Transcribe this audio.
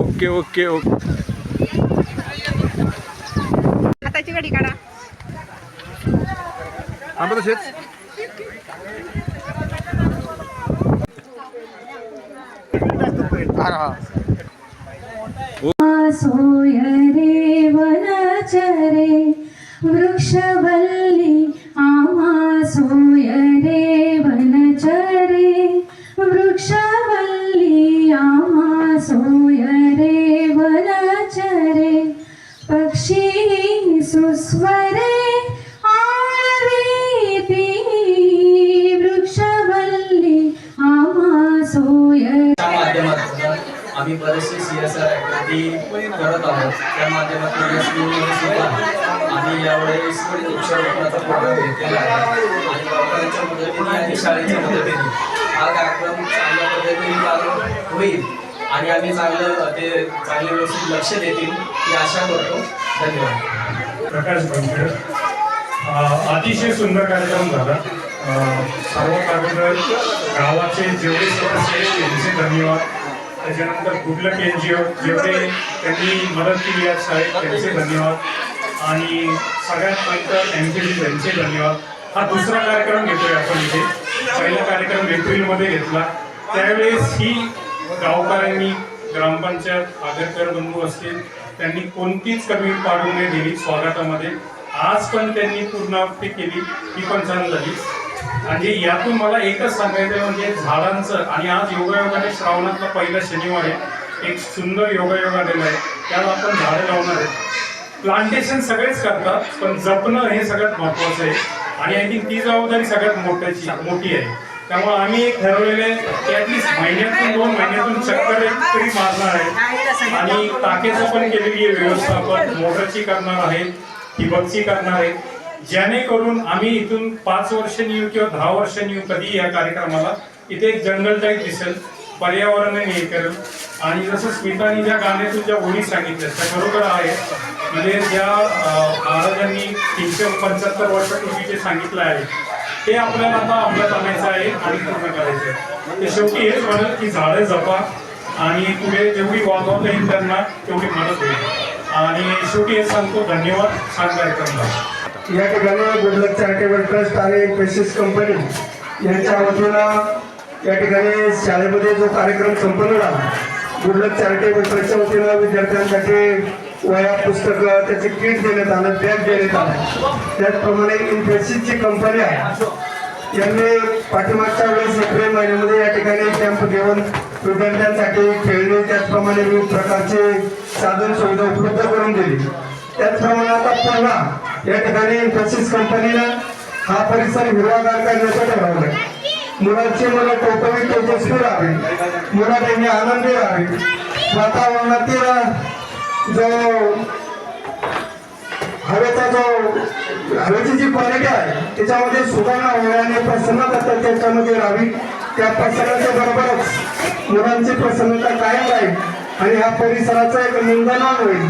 Okay okay okay. हाताची घडी काढा. आंबा तसेच हा सोय रे वनाच्या वृक्षवल्ली आम्हा सोय रे वनचरे वृक्षवल्ली आम्हा सोय रे वनचरे पक्षी सुस्वरे आम्ही बरेचसे सी एस आर ॲक्टिव्हिटी करत आहोत. त्या माध्यमातून आणि सुद्धा आम्ही यावेळेस वृक्षारोपणाचा प्रोग्राम घेतलेला आहे. आणि गावकऱ्यांच्या मदतीने आणि शाळेच्या मदतीने हा कार्यक्रम चांगल्या पद्धतीने पार होईल. आणि आम्ही चांगलं ते चांगले व्यवस्थित लक्ष देतील ही आशा करतो. धन्यवाद. प्रकाश बनकर अतिशय सुंदर कार्यक्रम झाला. सर्व कार्यक्रम गावाचे जेवढे सदस्य आहेत त्यांचे धन्यवाद. त्याच्यानंतर गुडलक एन जी ओ जेवढे त्यांनी मदत केली आहे साहेब त्यांचे धन्यवाद. आणि सगळ्यात नंतर एम पी त्यांचे धन्यवाद. हा दुसरा कार्यक्रम घेतोय आपण इथे. पहिला कार्यक्रम एप्रिलमध्ये घेतला. त्यावेळेस ही गावकऱ्यांनी ग्रामपंचायत आगरकर बंधू असतील त्यांनी कोणतीच कमी पाडू नये दिली स्वागतामध्ये. आज पण त्यांनी पूर्णावृत्ती केली ही पण छान झाली. आणि यातून मला एकच सांगायचं म्हणजे झाडांचं आणि आज योगायोगाने श्रावणातला पहिला शनिवार आहे. एक सुंदर योगायोग आलेला आहे. त्याला आपण झाडं लावणार आहे. प्लांटेशन सगळेच करतात पण जपणं हे सगळ्यात महत्वाचं आहे. आणि आय थिंक ती जबाबदारी सगळ्यात मोठ्याची मोठी आहे. त्यामुळे आम्ही एक ठरवलेले की महिन्यातून दोन महिन्यातून चक्कर एक तरी मारणार आहे. आणि टाकेचं पण केलेली आहे व्यवस्थापन. मोटरची करणार आहे ठिबकची करणार आहे. जेणेकरून आम्ही इथून पाच वर्ष येऊ किंवा दहा वर्ष येऊ कधी या कार्यक्रमाला इथे एक जंगल टाईप दिसेल पर्यावरण हे करेल. आणि जसं स्मितानी ज्या गाण्यातून ज्या ओळी सांगितल्या त्या बरोबर आहे म्हणजे ज्या महाराजांनी तीनशे पंच्याहत्तर वर्षापूर्वी जे सांगितलं आहे ते आपल्याला आता अंमलात आणायचं आहे आणि पूर्ण करायचं आहे. ते शेवटी हेच म्हणत की झाडं जपा आणि पुढे जेवढी वागवता येईल त्यांना तेवढी मदत होईल. आणि शेवटी हे सांगतो धन्यवाद. छान कार्यक्रम या ठिकाणी गुडलक चॅरिटेबल ट्रस्ट आणि पेसिस कंपनी यांच्या वतीनं या ठिकाणी शाळेमध्ये जो कार्यक्रम संपन्न झाला गुडलक चॅरिटेबल ट्रस्टच्या वतीनं विद्यार्थ्यांसाठी वया पुस्तकं त्याचे किट देण्यात आलं बॅग देण्यात आलं. त्याचप्रमाणे इन्फेसिसची कंपनी आहे. यांनी पाठीमागच्या वेळेस एप्रिल महिन्यामध्ये या ठिकाणी कॅम्प घेऊन विद्यार्थ्यांसाठी खेळणे त्याचप्रमाणे विविध प्रकारचे साधन सुविधा उपलब्ध करून दिली. त्याचप्रमाणे आता पुन्हा या ठिकाणी इन्फोसिस कंपनीनं हा परिसर हिरवागार करण्याचं ठरवलं मुलांची मुलं टोटवी तेजस्वी राहावी. मुलं त्यांनी आनंदी राहावी. वातावरणातील जो हवेचा जो हवेची जी क्वालिटी आहे त्याच्यामध्ये सुधारणा होण्याने प्रसन्नता त्याच्यामध्ये राहावी. त्या प्रसन्नते बरोबरच मुलांची प्रसन्नता कायम राहील आणि ह्या परिसराचं एक निंदनान होईल.